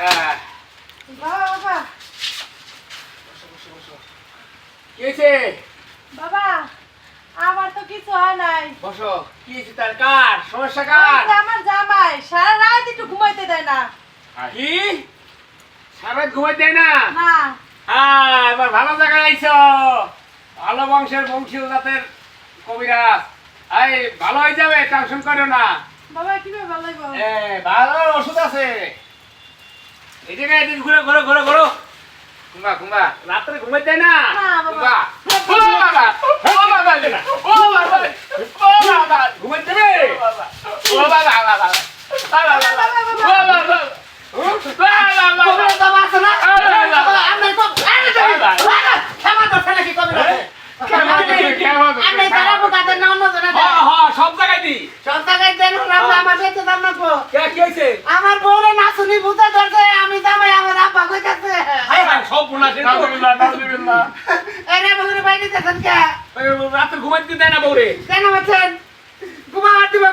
বাবা। ঘুমাইতে না। কি? হ্যাঁ এবার ভালো জায়গায় আইছো। ভালো বংশের বংশীয় জাতের কবিরাজ। এই ভালো হয়ে যাবে টেনশন করো না। বাবা কীভাবে ভালো হইব? ভালো ওষুধ আছে। এদিকে এদিকে ঘুরো ঘুরো ঘুরো ঘুরো। ঘুমা ঘুমা। রাত্রে ঘুমাতে না? ঘুমা। ও বাবা। ও বাবা। ও বাবা। ও বাবা। ঘুমাতে রে ও বাবা বাবা আরে বউরে বাইরে যাচ্ছেন কে? রাত্রে ঘুমাইতে দেয় না বউরে। কেন বাচ্চান ঘুমা দিবা